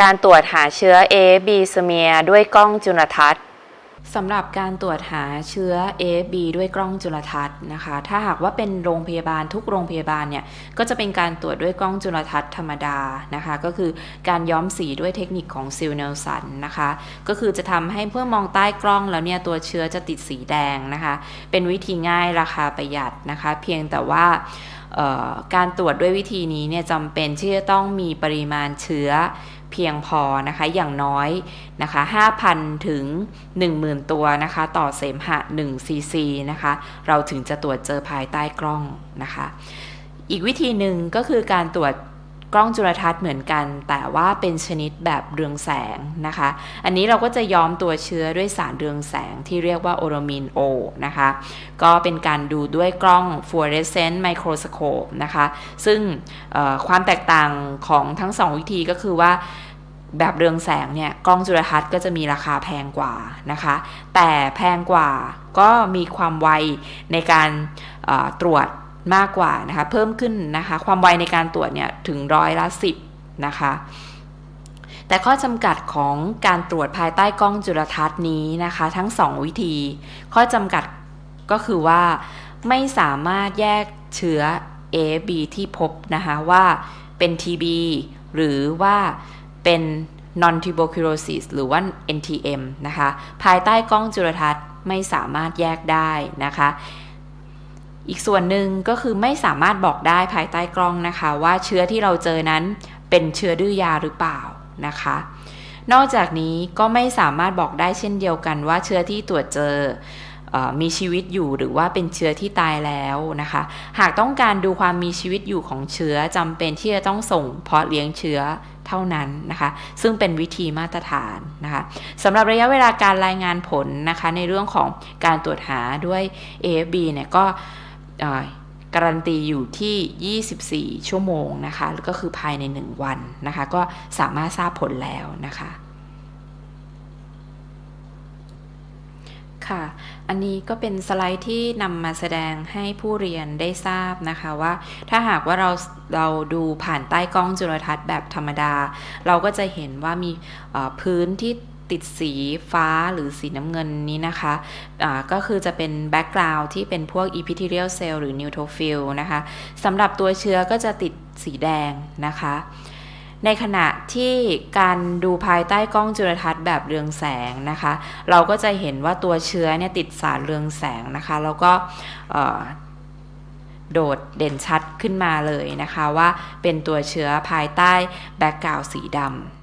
การตรวจหาเชื้อ AFB สเมียด้วยกล้องจุลทรรศน์สำหรับการตรวจหาเชื้อ AFB ด้วยกล้องจุลทรรศน์นะคะ ถ้าหากว่าเป็นโรงพยาบาลทุกโรงพยาบาลเนี่ย ก็จะเป็นการตรวจด้วยกล้องจุลทรรศน์ธรรมดานะคะ ก็คือการย้อมสีด้วยเทคนิคของซิลเนลสันนะคะ ก็คือจะทำให้เพื่อมองใต้กล้องแล้วเนี่ยตัวเชื้อจะติดสีแดงนะคะ เป็นวิธีง่ายราคาประหยัดนะคะ เพียงแต่ว่า การตรวจด้วยวิธีนี้เนี่ยจำเป็นที่จะต้องมีปริมาณเชื้อเพียงพอนะคะอย่างน้อยนะคะ5,000 ถึง 10,000 ตัวนะคะต่อเสมหะ1ซีซีนะคะเราถึงจะตรวจเจอภายใต้กล้องนะคะ อีกวิธีหนึ่งก็คือการตรวจ กล้องจุลทรรศน์เหมือนกัน แต่ว่าเป็นชนิดแบบเรืองแสงนะคะ อันนี้เราก็จะย้อมตัวเชื้อด้วยสารเรืองแสงที่เรียกว่าโอโรมินโอนะคะ ก็เป็นการดูด้วยกล้อง fluorescent microscope นะคะ ซึ่งความแตกต่างของทั้งสองวิธีก็คือว่าแบบเรืองแสงเนี่ยกล้องจุลทรรศน์ก็จะมีราคาแพงกว่านะคะ แต่แพงกว่าก็มีความไวในการตรวจ มากกว่านะคะเพิ่มขึ้นนะคะความไวในการตรวจเนี่ยถึงร้อยละสิบนะคะแต่ข้อจำกัดของการตรวจภายใต้กล้องจุลทรรศน์นี้นะคะ ทั้ง 2 วิธี ข้อจำกัดก็คือว่าไม่สามารถแยกเชื้อ A B ที่พบนะคะว่าเป็น TB หรือว่าเป็น non tuberculosis หรือว่า NTM นะคะ ภายใต้กล้องจุลทรรศน์ไม่สามารถแยกได้นะคะ อีกส่วนหนึ่งก็คือไม่สามารถบอกได้ภายใต้กล้องนะคะ ว่าเชื้อที่เราเจอนั้นเป็นเชื้อดื้อยาหรือเปล่านะคะ นอกจากนี้ก็ไม่สามารถบอกได้เช่นเดียวกันว่าเชื้อที่ตรวจเจอออมีชีวิตอยู่หรือว่าเป็นเชื้อที่ตายแล้วนะคะ หากต้องการดูความมีชีวิตอยู่ของเชื้อจำเป็นที่จะต้องส่งเพาะเลี้ยงเชื้อเท่านั้นนะคะ ซึ่งเป็นวิธีมาตรฐานนะคะสำหรับระยะเวลาการรายงานผลนะคะ ในเรื่องของการตรวจหาด้วย AFB เนี่ยก็ การันตีอยู่ที่ 24 ชั่วโมงนะคะก็คือภายใน 1 วันนะคะ ก็สามารถทราบผลแล้วนะคะ ค่ะ อันนี้ก็เป็นสไลด์ที่นำมาแสดงให้ผู้เรียนได้ทราบนะคะว่า ถ้าหากว่าเราเราดูผ่านใต้กล้องจุลทรรศน์แบบธรรมดา เราก็จะเห็นว่ามีพื้นที่ ติดสีฟ้าหรือสีน้ำเงินนี้นะคะอ่าก็คือจะเป็นแบ็กกราวด์ที่เป็นพวก epithelial cell หรือ neutrophil นะคะสำหรับตัวเชื้อก็จะติดสีแดงนะคะ ในขณะที่การดูภายใต้กล้องจุลทรรศน์แบบเรืองแสงนะคะ เราก็จะเห็นว่าตัวเชื้อเนี่ยติดสารเรืองแสงนะคะ แล้วก็โดดเด่นชัดขึ้นมาเลยนะคะว่าเป็นตัวเชื้อภายใต้แบ็กกราวด์สีดำ